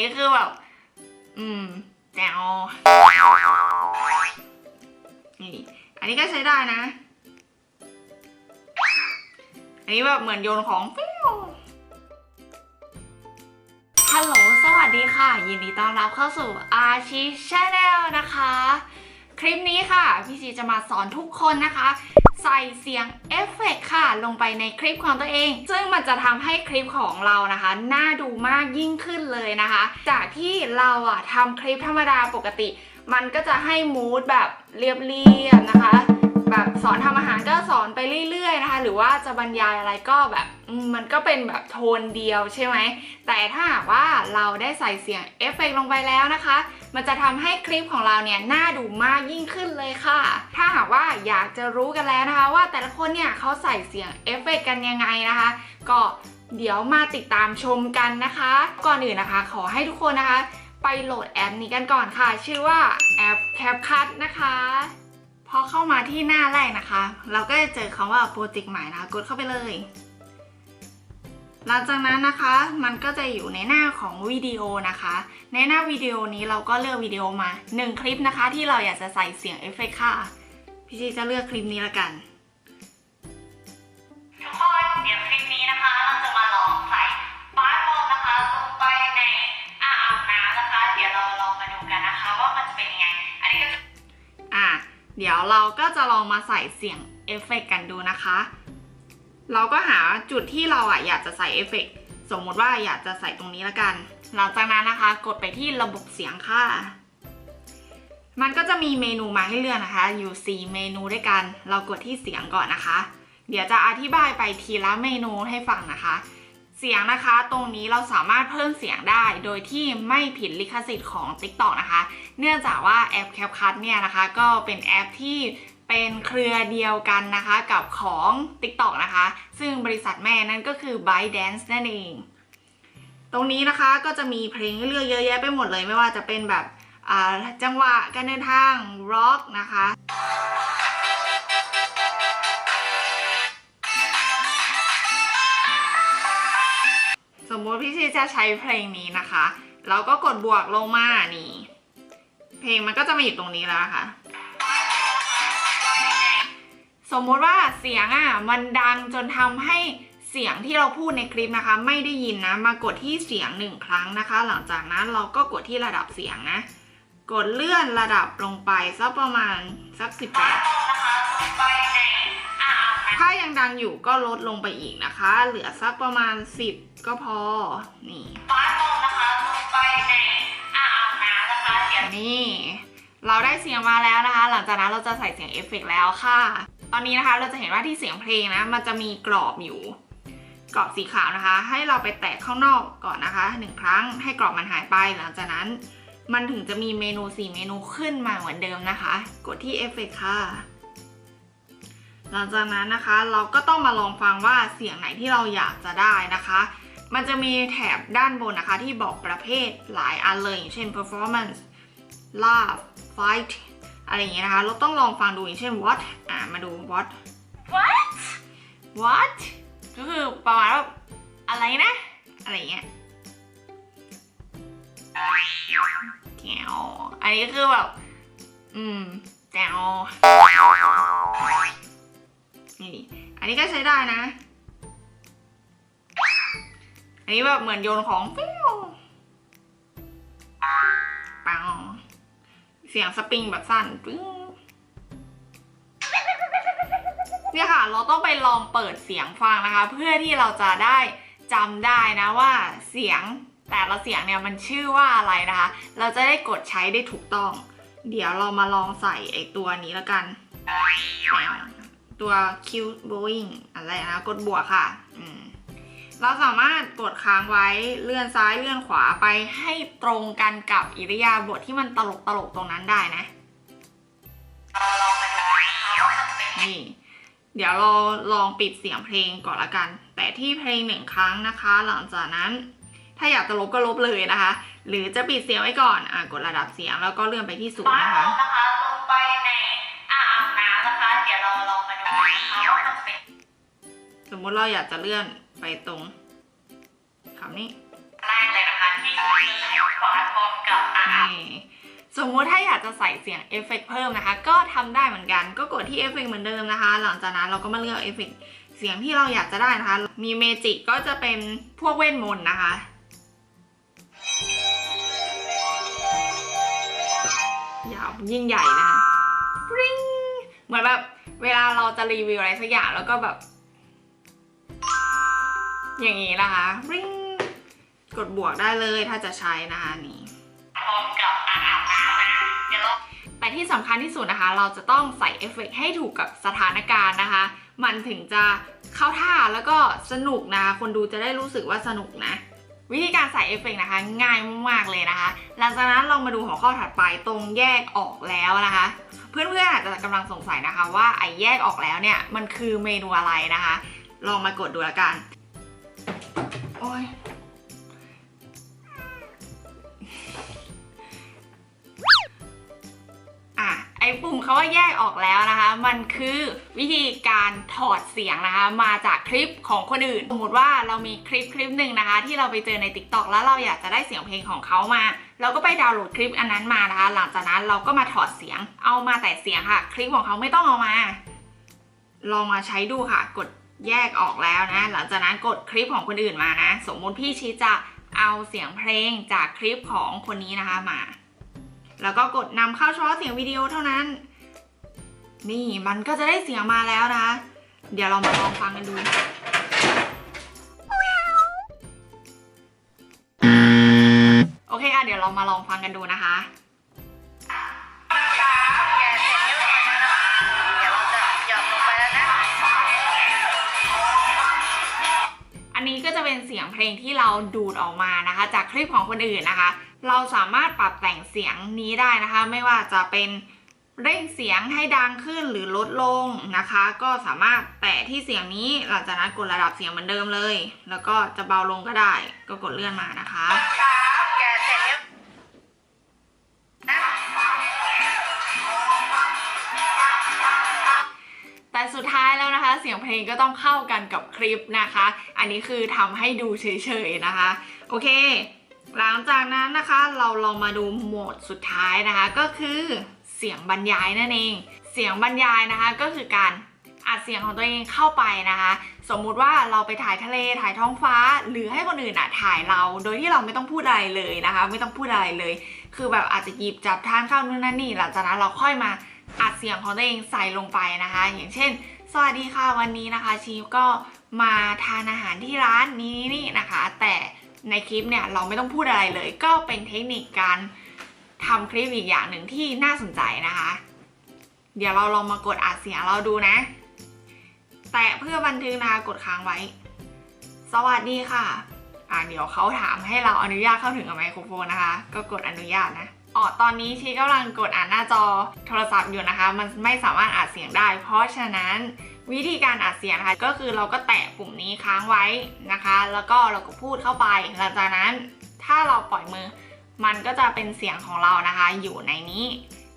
นี้คือแบบ อืมแจ๋วนี่อันนี้ก็ใช้ได้นะ อันนี้แบบเหมือนโยนของฟิวฮัลโหล สวัสดีค่ะ ยินดีต้อนรับเข้าสู่อาชีชาแนลนะคะ คลิปนี้ค่ะ พี่ชีจะมาสอนทุกคนนะคะ ใส่เสียงเอฟเฟกต์ค่ะ ลงไปในคลิปของตัวเอง ซึ่งมันจะทำให้คลิปของเรานะคะ น่าดูมากยิ่งขึ้นเลยนะคะ จากที่เราอะทำคลิปธรรมดาปกติ มันก็จะให้มูดแบบเรียบๆนะคะ แบบสอนทำอาหารก็สอนไปเรื่อยๆนะคะ หรือว่าจะบรรยายอะไรก็แบบมันก็เป็นแบบโทนเดียวใช่ไหม แต่ถ้าหากว่าเราได้ใส่เสียงเอฟเฟกต์ลงไปแล้วนะคะ มันจะทำให้คลิปของเราเนี่ยน่าดูมากยิ่งขึ้นเลยค่ะ ถ้าหากว่า อยากจะรู้กันแล้วนะคะ ว่าแต่ละคนเนี่ยเขาใส่เสียงเอฟเฟกต์กันยังไงนะคะ ก็เดี๋ยวมาติดตามชมกันนะคะ ก่อนอื่นนะคะ ขอให้ทุกคนนะคะ ไปโหลดแอปนี้กันก่อนค่ะ ชื่อว่าแอป CapCut นะคะพอเข้ามาที่หน้าแรกนะคะ เราก็จะเจอคำว่าโปรเจกต์ใหม่นะคะ กดเข้าไปเลย หลังจากนั้นนะคะ มันก็จะอยู่ในหน้าของวิดีโอนะคะ ในหน้าวิดีโอนี้เราก็เลือกวิดีโอมา 1 คลิปนะคะ ที่เราอยากจะใส่เสียงเอฟเฟกต์ค่ะ พี่ชีจะเลือกคลิปนี้ละกัน ทุกคนเดี๋ยวคลิปนี้นะคะ เราจะมาลองใส่บาร์บอลนะคะลงไปในอ่างอาบน้ำนะคะ เดี๋ยวเราลองมาดูกันนะคะ ว่ามันจะเป็นยังไง อันนี้ก็จะอะเดี๋ยวเราก็จะลองมาใส่เสียงเอฟเฟกต์กันดูนะคะ เราก็หาจุดที่เราอะอยากจะใส่เอฟเฟกต์สมมุติว่าอยากจะใส่ตรงนี้ละกัน หลังจากนั้นนะคะ กดไปที่ระบบเสียงค่ะ มันก็จะมีเมนูมาให้เลือกนะคะ อยู่ 4 เมนูด้วยกัน เรากดที่เสียงก่อนนะคะ เดี๋ยวจะอธิบายไปทีละเมนูให้ฟังนะคะ เสียงนะคะตรงนี้เราสามารถเพิ่มเสียงได้โดยที่ไม่ผิดลิขสิทธิ์ของ TikTok นะคะ เนื่องจากว่าแอป CapCut เนี่ยนะคะ ก็เป็นแอปที่เป็นเครือเดียวกันนะคะกับของ TikTok นะคะ ซึ่งบริษัทแม่นั่นก็คือ ByteDance นั่นเอง ตรงนี้นะคะก็จะมีเพลงให้เลือกเยอะแยะไปหมดเลยไม่ว่าจะเป็นแบบ จังหวะการเดินทางร็อกนะคะสมมติพี่ชีจะใช้เพลงนี้นะคะ เราก็กดบวกลงมานี่ เพลงมันก็จะมาอยู่ตรงนี้แล้วค่ะ สมมุติว่าเสียงอะมันดังจนทำให้เสียงที่เราพูดในคลิปนะคะ ไม่ได้ยินนะ มากดที่เสียงหนึ่งครั้งนะคะ หลังจากนั้นเราก็กดที่ระดับเสียงนะ กดเลื่อนระดับลงไปสักประมาณสัก18ถ้ายังดังอยู่ก็ลดลงไปอีกนะคะ เหลือสักประมาณ 10 ก็พอ นี่นี่เราได้เสียงมาแล้วนะคะ หลังจากนั้นเราจะใส่เสียงเอฟเฟกต์แล้วค่ะ ตอนนี้นะคะเราจะเห็นว่าที่เสียงเพลงนะ มันจะมีกรอบอยู่ กรอบสีขาวนะคะ ให้เราไปแตะข้างนอกก่อนนะคะหนึ่งครั้งให้กรอบมันหายไป หลังจากนั้น มันถึงจะมีเมนู 4 เมนูขึ้นมาเหมือนเดิมนะคะ กดที่เอฟเฟกต์ค่ะ หลังจากนั้นนะคะ เราก็ต้องมาลองฟังว่าเสียงไหนที่เราอยากจะได้นะคะ มันจะมีแถบด้านบนนะคะ ที่บอกประเภทหลายอันเลยอย่างเช่น performance laugh fight อะไรอย่างเงี้ยนะคะ เราต้องลองฟังดูอย่างเช่น what อ่ามาดู what what what ก็คือประมาณว่าอะไรนะ อะไรอย่างเงี้ยแก้ วอันนี้คือแบบ อืมแจ๋วนี่อันนี้ก็ใช้ได้นะ อันนี้แบบเหมือนโยนของฟิวปังเสียงสปริงแบบสั้นปึ้งเนี่ยค่ะ เราต้องไปลองเปิดเสียงฟังนะคะ เพื่อที่เราจะได้จำได้นะว่าเสียง แต่ละเสียงเนี่ยมันชื่อว่าอะไรนะคะ เราจะได้กดใช้ได้ถูกต้อง เดี๋ยวเรามาลองใส่ไอตัวนี้แล้วกัน ตัว Q Boeing อะไรนะ กดบวกค่ะ เราสามารถกดค้างไว้เลื่อนซ้ายเลื่อนขวาไปให้ตรงกันกับอิริยาบถที่มันตลกตลกตรงนั้นได้นะ นี่เดี๋ยวเราลองปิดเสียงเพลงก่อนละกัน แต่ที่เพลงหนึ่งครั้งนะคะ หลังจากนั้น ถ้าอยากจะลบก็ลบเลยนะคะ หรือจะปิดเสียงไว้ก่อนอะกดระดับเสียงแล้วก็เลื่อนไปที่ศูนย์นะคะนะคะลงไปในอ่างอาบน้ำนะคะ เดี๋ยวเราลองมาดูนะคะว่ามันจะเป็นสมมุติเราอยากจะเลื่อนไปตรงคำนี้แรกเลยนะคะที่จะใช้ขวานพร้อมกับอ่านี่สมมุติถ้าอยากจะใส่เสียงเอฟเฟกต์เพิ่มนะคะ ก็ทำได้เหมือนกันก็กดที่เอฟเฟกต์เหมือนเดิมนะคะ หลังจากนั้นเราก็มาเลือกเอฟเฟกต์เสียงที่เราอยากจะได้นะคะ มีเมจิกก็จะเป็นพวกเวทมนต์นะคะ ยาวยิ่งใหญ่นะคะปริ้งเหมือนแบบเวลาเราจะรีวิวอะไรสักอย่างแล้วก็แบบ อย่างนี้นะคะปริ้งกดบวกได้เลยถ้าจะใช้นะคะนี่พร้อมกับอ่างอาบน้ำนะเดี๋ยวเราแต่ที่สำคัญที่สุดนะคะ เราจะต้องใส่เอฟเฟกต์ให้ถูกกับสถานการณ์นะคะ มันถึงจะเข้าท่าแล้วก็สนุกนะคะคนดูจะได้รู้สึกว่าสนุกนะ วิธีการใส่เอฟเฟกต์นะคะ ง่ายมากๆเลยนะคะ หลังจากนั้นเรามาดูหัวข้อถัดไปตรงแยกออกแล้วนะคะ เพื่อนๆอาจจะกำลังสงสัยนะคะ ว่าไอ้แยกออกแล้วเนี่ยมันคือเมนูอะไรนะคะ ลองมากดดูละกัน โอ้ย ปุ่มเขาว่าแยกออกแล้วนะคะ มันคือวิธีการถอดเสียงนะคะ มาจากคลิปของคนอื่น สมมติว่าเรามีคลิปคลิปหนึ่งนะคะ ที่เราไปเจอใน t ิ k t o k แล้วเราอยากจะได้เสียงเพลงของเขามา เราก็ไปดาวน์โหลดคลิปอันนั้นมานะคะ หลังจากนั้นเราก็มาถอดเสียง เอามาแต่เสียงค่ะ คลิปของเขาไม่ต้องเอามา ลองมาใช้ดูค่ะ กดแยกออกแล้วนะ หลังจากนั้นกดคลิปของคนอื่นมานะ สมมติพี่ชีจะเอาเสียงเพลงจากคลิปของคนนี้นะคะมา แล้วก็กดนำเข้าเฉพาะเสียงวิดีโอเท่านั้น นี่มันก็จะได้เสียงมาแล้วนะคะเดี๋ยวเรามาลองฟังกันดูโอเคค่ะเดี๋ยวเรามาลองฟังกันดูนะคะ ลงที่เราดูดออกมานะคะ จากคลิปของคนอื่นนะคะ เราสามารถปรับแต่งเสียงนี้ได้นะคะ ไม่ว่าจะเป็นเร่งเสียงให้ดังขึ้นหรือลดลงนะคะ ก็สามารถแตะที่เสียงนี้หลังจากนั้นกดระดับเสียงเหมือนเดิมเลย แล้วก็จะเบาลงก็ได้ ก็กดเลื่อนมานะคะ แต่สุดท้ายแล้วนะคะ เสียงเพลงก็ต้องเข้ากันกับคลิปนะคะ อันนี้คือทำให้ดูเฉยๆนะคะ โอเค หลังจากนั้นนะคะเราลองมาดูโหมดสุดท้ายนะคะ ก็คือเสียงบรรยายนั่นเอง เสียงบรรยายนะคะก็คือการอัดเสียงของตัวเองเข้าไปนะคะ สมมุติว่าเราไปถ่ายทะเลถ่ายท้องฟ้า หรือให้คนอื่นอะถ่ายเรา โดยที่เราไม่ต้องพูดอะไรเลยนะคะ ไม่ต้องพูดอะไรเลย คือแบบอาจจะหยิบจับทานข้าวนู่นนั่นนี่หลังจากนั้นเราค่อยมา อัดเสียงของตัวเองใส่ลงไปนะคะ อย่างเช่น สวัสดีค่ะวันนี้นะคะชีฟก็มาทานอาหารที่ร้านนี้นี่นะคะ แต่ในคลิปเนี่ยเราไม่ต้องพูดอะไรเลย ก็เป็นเทคนิคการทำคลิปอีกอย่างหนึ่งที่น่าสนใจนะคะ เดี๋ยวเราลองมากดอัดเสียงเราดูนะ แตะเพื่อบันทึกนะคะกดค้างไว้ สวัสดีค่ะ อ่าเดี๋ยวเขาถามให้เราอนุญาตเข้าถึงกับไมโครโฟนนะคะ ก็กดอนุญาตนะ อ๋อตอนนี้ชีกำลังกดอ่านหน้าจอโทรศัพท์อยู่นะคะ มันไม่สามารถอัดเสียงได้ เพราะฉะนั้นวิธีการอัดเสียงนะคะก็คือเราก็แตะปุ่มนี้ค้างไว้นะคะ แล้วก็เราก็พูดเข้าไป หลังจากนั้นถ้าเราปล่อยมือ มันก็จะเป็นเสียงของเรานะคะ อยู่ในนี้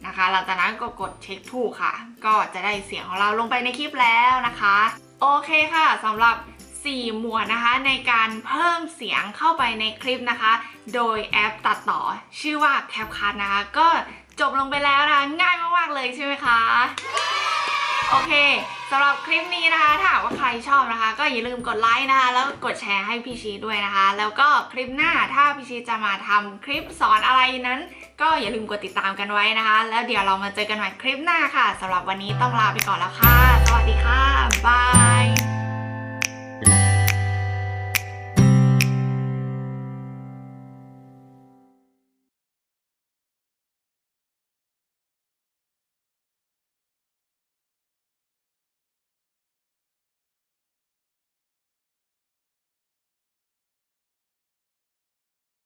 นะคะหลังจากนั้นก็กดเช็คถูกค่ะ ก็จะได้เสียงของเราลงไปในคลิปแล้วนะคะ โอเคค่ะสำหรับ 4 หมวดนะคะ ในการเพิ่มเสียงเข้าไปในคลิปนะคะ โดยแอปตัดต่อชื่อว่า CapCut นะคะ ก็จบลงไปแล้วนะคะง่ายมากๆเลยใช่ไหมคะโอเคสำหรับคลิปนี้นะคะ ถ้าว่าใครชอบนะคะ ก็อย่าลืมกดไลค์นะคะ แล้วกดแชร์ให้พี่ชีด้วยนะคะ แล้วก็คลิปหน้าถ้าพี่ชีจะมาทำคลิปสอนอะไรนั้น ก็อย่าลืมกดติดตามกันไว้นะคะ แล้วเดี๋ยวเรามาเจอกันใหม่คลิปหน้าค่ะสำหรับวันนี้ต้องลาไปก่อนแล้วค่ะ สวัสดีค่ะบาย